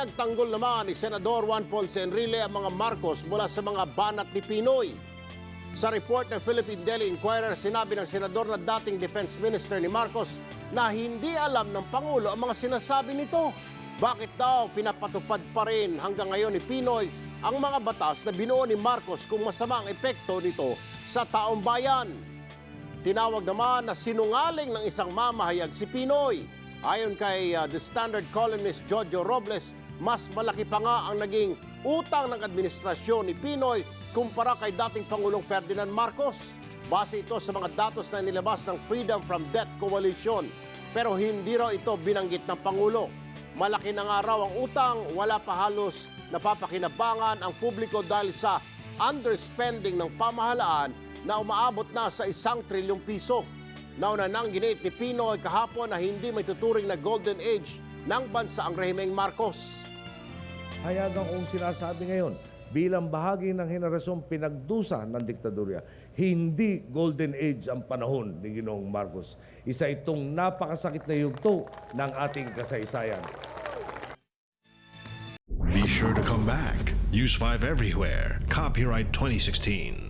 Ipinagtanggol naman ni Senador Juan Ponce Enrile ang mga Marcos mula sa mga banat ni Pinoy. Sa report ng Philippine Daily Inquirer, sinabi ng senador na dating Defense Minister ni Marcos na hindi alam ng Pangulo ang mga sinasabi nito. Bakit daw pinapatupad pa rin hanggang ngayon ni Pinoy ang mga batas na binuo ni Marcos kung masama ang epekto nito sa taong bayan? Tinawag naman na sinungaling ng isang mamahayag si Pinoy. Ayon kay uh, The Standard columnist Jojo Robles, mas malaki pa nga ang naging utang ng administrasyon ni Pinoy kumpara kay dating Pangulong Ferdinand Marcos. Base ito sa mga datos na nilabas ng Freedom from Debt Coalition. Pero hindi raw ito binanggit ng Pangulo. Malaki na nga raw ang utang, wala pa halos napapakinabangan ang publiko dahil sa underspending ng pamahalaan na umaabot na sa isang trilyong piso. Nauna nang ginit ni Pinoy kahapon na hindi may tuturing na golden age ng bansa ang rehimeng Marcos. Hayagan kong sinasabi ngayon, bilang bahagi ng henerasyong pinagdusa ng diktadurya, hindi golden age ang panahon ni Ginoong Marcos. Isa itong napakasakit na yugto ng ating kasaysayan. Be sure to come back. Use 5 everywhere. Copyright 2016.